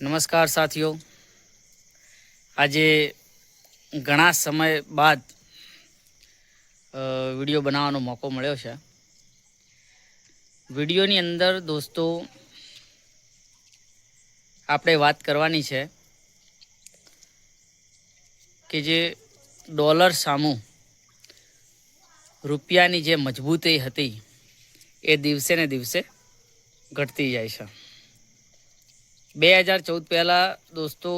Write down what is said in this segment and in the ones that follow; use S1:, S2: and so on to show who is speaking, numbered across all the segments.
S1: નમસ્કાર સાથીઓ. આજે ઘણા સમય બાદ વીડિયો બનાવવાનો મોકો મળ્યો છે. વિડીયોની અંદર દોસ્તો, આપણે વાત કરવાની છે કે જે ડોલર સામું રૂપિયાની જે મજબૂતી હતી, એ દિવસે ને દિવસે ઘટતી જાય છે. બે હજાર ચૌદ પહેલાં દોસ્તો,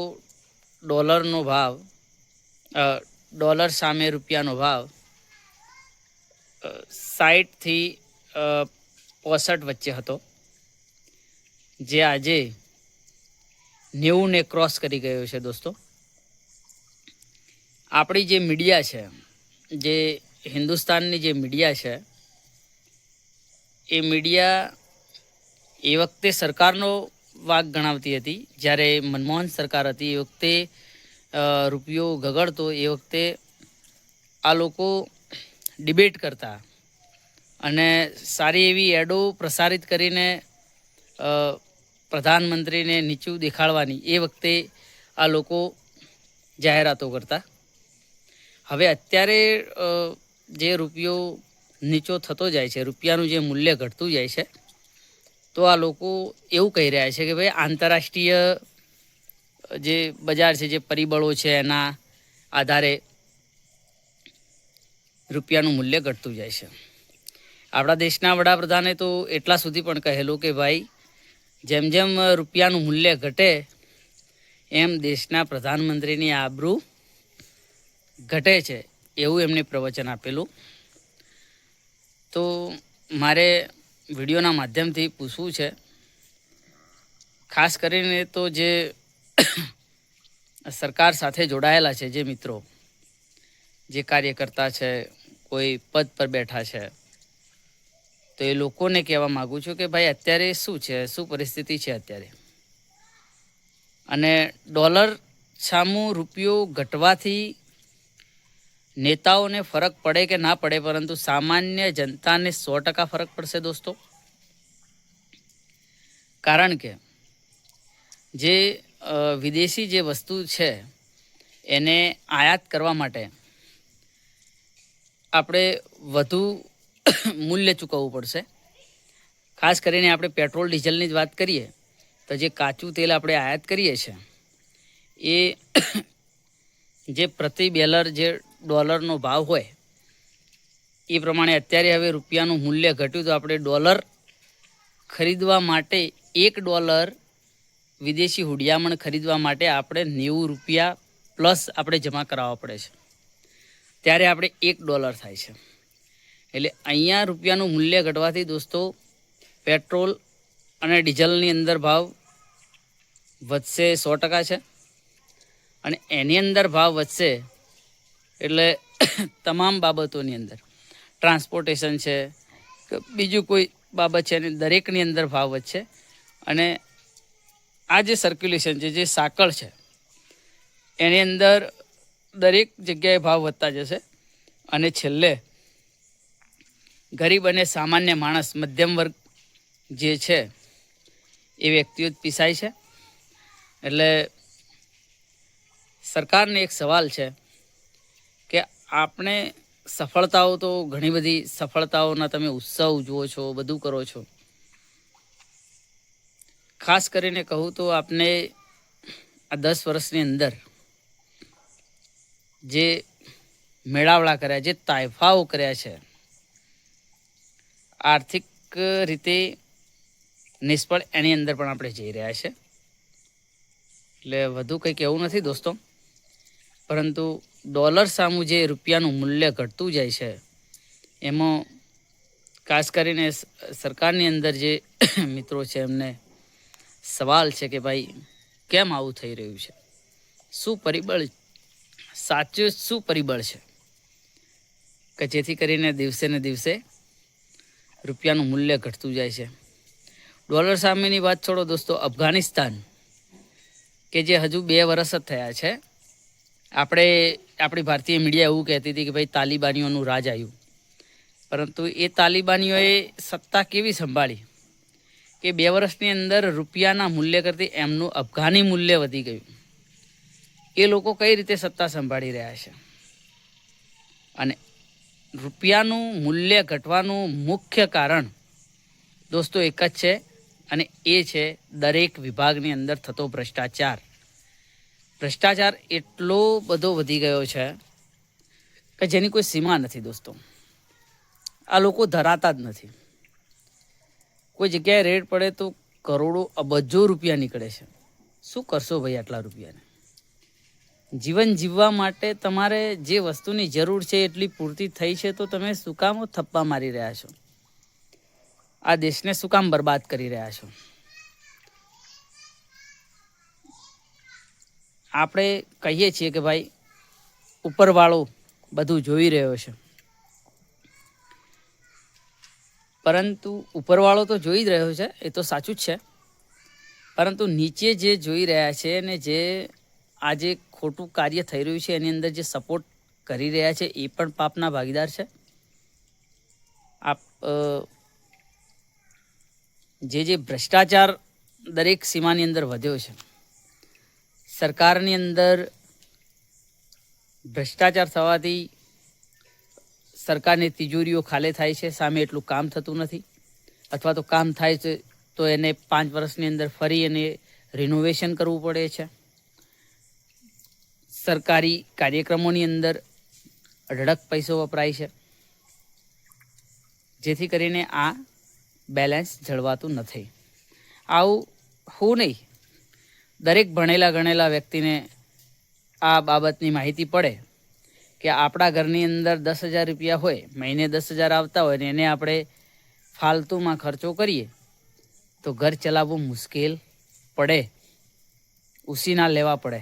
S1: ડોલરનો ભાવ ડોલર સામે રૂપિયાનો ભાવ સાઠથી પોસઠ વચ્ચે હતો. જે આજે નેવુંને ક્રોસ કરી ગયો છે દોસ્તો. આપણી જે મીડિયા છે, જે હિન્દુસ્તાનની જે મીડિયા છે, એ મીડિયા એ વખતે સરકારનો વાક ગણાવતી હતી. જ્યારે મનમોહન સરકાર હતી એ વખતે રૂપિયો ગગડતો એ વખતે આ લોકો ડિબેટ કરતા. અને સારી એવી એડો પ્રસારિત કરીને પ્રધાનમંત્રીને નીચું દેખાડવાની એ વખતે આ લોકો જાહેરાતો કરતા. હવે અત્યારે જે રૂપિયો નીચો થતો જાય છે, રૂપિયાનું જે મૂલ્ય ઘટતું જાય છે તો આ લોકો એવું કહી રહ્યા છે કે ભાઈ, આંતરરાષ્ટ્રીય જે બજાર છે, જે પરિબળો છે, એના આધારે રૂપિયાનું મૂલ્ય ઘટતું જાય છે. આપણા દેશના વડાપ્રધાને તો એટલા સુધી પણ કહેલું કે ભાઈ, જેમ જેમ રૂપિયાનું મૂલ્ય ઘટે, એમ દેશના પ્રધાનમંત્રીની આબરૂ ઘટે છે, એવું એમને પ્રવચન આપેલું. તો મારે વિડીયોના માધ્યમથી પૂછવું છે. ખાસ કરીને તો જે સરકાર સાથે જોડાયેલા છે, જે મિત્રો, જે કાર્યકર્તા છે, કોઈ પદ પર બેઠા છે, તો એ લોકોને કહેવા માગું છું કે ભાઈ અત્યારે શું છે, શું પરિસ્થિતિ છે અત્યારે? અને ડોલર સામું રૂપિયો ઘટવાથી નેતાઓને ફરક પડે કે ના પડે, પરંતુ સામાન્ય જનતાને સો ટકા ફરક પડશે દોસ્તો. કારણ કે જે વિદેશી જે વસ્તુ છે, એને આયાત કરવા માટે આપણે વધુ મૂલ્ય ચૂકવવું પડશે. ખાસ કરીને આપણે પેટ્રોલ, ડીઝલની જ વાત કરીએ, તો જે કાચું તેલ આપણે આયાત કરીએ છીએ, એ જે પ્રતિ બેલર જે ડોલરનો ભાવ હોય, એ પ્રમાણે અત્યારે હવે રૂપિયાનું મૂલ્ય ઘટ્યું તો આપણે ડોલર ખરીદવા માટે એક ડોલર વિદેશી હુડિયામણ ખરીદવા માટે આપણે નેવું રૂપિયા પ્લસ આપણે જમા કરાવવા પડે છે. ત્યારે આપણે એક ડોલર થાય છે. એટલે અહીંયા રૂપિયાનું મૂલ્ય ઘટવાથી દોસ્તો, પેટ્રોલ અને ડીઝલની અંદર ભાવ વધશે સો ટકા છે. અને એની અંદર ભાવ વધશે એટલે તમામ બાબતોની અંદર. ટ્રાન્સપોર્ટેશન છે, કે બીજું કોઈ બાબત છે એની દરેકની અંદર ભાવ વધશે. અને આ જે સર્ક્યુલેશન છે, જે સાંકળ છે, એની અંદર દરેક જગ્યાએ ભાવ વધતા જશે. અને છેલ્લે, ગરીબ અને સામાન્ય માણસ, મધ્યમ વર્ગ જે છે, એ વ્યક્તિઓ જ પીસાય છે. એટલે સરકારને એક સવાલ છે આપણે સફળતાઓ તો ઘણી બધી સફળતાઓના તમે ઉત્સવ ઉજવો છો, બધું કરો છો. ખાસ કરીને કહું તો આપને આ દસ વર્ષની અંદર જે મેળાવડા કર્યા, જે તાયફાઓ કર્યા છે, આર્થિક રીતે નિષ્ફળ એની અંદર પણ આપણે જઈ રહ્યા છે. એટલે વધુ કંઈ કહેવું નથી દોસ્તો. પરંતુ ડોલર સામું જે રૂપિયાનું મૂલ્ય ઘટતું જાય છે, એમાં ખાસ કરીને સરકારની અંદર જે મિત્રો છે, એમને સવાલ છે કે ભાઈ, કેમ આવું થઈ રહ્યું છે? શું પરિબળ સાચું, શું પરિબળ છે? કે જેથી કરીને દિવસે ને દિવસે રૂપિયાનું મૂલ્ય ઘટતું જાય છે. ડોલર સામેની વાત છોડો દોસ્તો, અફઘાનિસ્તાન, કે જે હજુ બે વર્ષ જ થયા છે આપણે, આપણી ભારતીય મીડિયા એવું કહેતી હતી કે ભાઈ તાલિબાનીઓનું રાજ આવ્યું. પરંતુ એ તાલિબાનીઓએ સત્તા કેવી સંભાળી? કે બે વર્ષની અંદર રૂપિયાના મૂલ્ય કરતી એમનું અફઘાની મૂલ્ય વધી ગયું. એ લોકો કઈ રીતે સત્તા સંભાળી રહ્યા છે? અને રૂપિયાનું મૂલ્ય ઘટવાનું મુખ્ય કારણ દોસ્તો એક જ છે અને એ છે દરેક વિભાગની અંદર થતો ભ્રષ્ટાચાર. ભ્રષ્ટાચાર એટલો બધો વધી ગયો છે કે જેની કોઈ સીમા નથી દોસ્તો. આ લોકો ધરાતા જ નથી. કોઈ જગ્યાએ રેડ પડે તો કરોડો અબજો રૂપિયા નીકળે છે. શું કરશો ભાઈ આટલા રૂપિયાને? જીવન જીવવા માટે તમારે જે વસ્તુની જરૂર છે એટલી પૂર્તિ થઈ છે તો તમે શું કામ થપ્પા મારી રહ્યા છો? આ દેશને શું કામ બરબાદ કરી રહ્યા છો? આપણે કહીએ છીએ કે ભાઈ, ઉપરવાળો બધું જોઈ રહ્યો છે. પરંતુ ઉપરવાળો તો જોઈ જ રહ્યો છે, એ તો સાચું જ છે. પરંતુ નીચે જે જોઈ રહ્યા છે અને જે આજે ખોટું કાર્ય થઈ રહ્યું છે, એની અંદર જે સપોર્ટ કરી રહ્યા છે, એ પણ પાપના ભાગીદાર છે. આપ જે જે ભ્રષ્ટાચાર દરેક સીમાની અંદર વધ્યો છે. સરકારની અંદર ભ્રષ્ટાચાર થવાથી સરકારની તિજોરીઓ ખાલી થાય છે, સામે એટલું કામ થતું નથી. અથવા તો કામ થાય છે, તો એને પાંચ વર્ષની અંદર ફરી એને રિનોવેશન કરવું પડે છે. સરકારી કાર્યક્રમોની અંદર અઢળક પૈસો વપરાય છે. જેથી કરીને આ બેલેન્સ જળવાતું નથી. આવું હું નહીં દરેક ભણેલા ગણેલા વ્યક્તિને આ બાબતની માહિતી પડે કે આપણા ઘરની અંદર દસ હજાર રૂપિયા હોય, મહિને દસ હજાર આવતા હોય ને એને આપણે ફાલતુમાં ખર્ચો કરીએ, તો ઘર ચલાવવું મુશ્કેલ પડે ઉસીના લેવા પડે.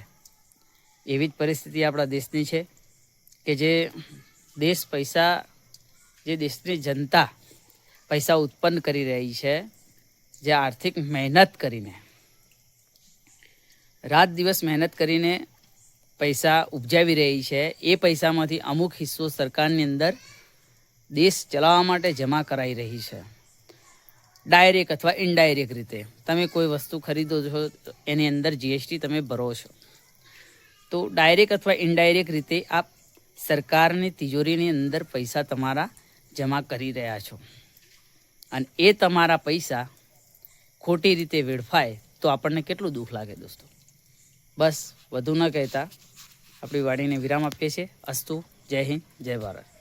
S1: એવી જ પરિસ્થિતિ આપણા દેશની છે કે જે દેશ પૈસા, જે દેશની જનતા પૈસા ઉત્પન્ન કરી રહી છે, જે આર્થિક મહેનત કરીને. રાત દિવસ મહેનત કરીને પૈસા ઉપજાવી રહી છે. એ પૈસામાંથી અમુક હિસ્સો સરકારની અંદર દેશ ચલાવવા માટે જમા કરાઈ રહી છે. ડાયરેક્ટ અથવા ઇનડાયરેક્ટ રીતે. તમે કોઈ વસ્તુ ખરીદો છો, એની અંદર જીએસટી તમે ભરો છો. તો ડાયરેક્ટ અથવા ઇનડાયરેક્ટ રીતે આપ સરકારની તિજોરીની અંદર પૈસા તમારા જમા કરી રહ્યા છો. અને એ તમારા પૈસા ખોટી રીતે વેડફાય તો આપણને કેટલું દુઃખ લાગે દોસ્તો? બસ વધુ ન કહેતા. આપણી વાણીને વિરામ આપીએ છીએ. અસ્તુ જય હિન્દ જય ભારત.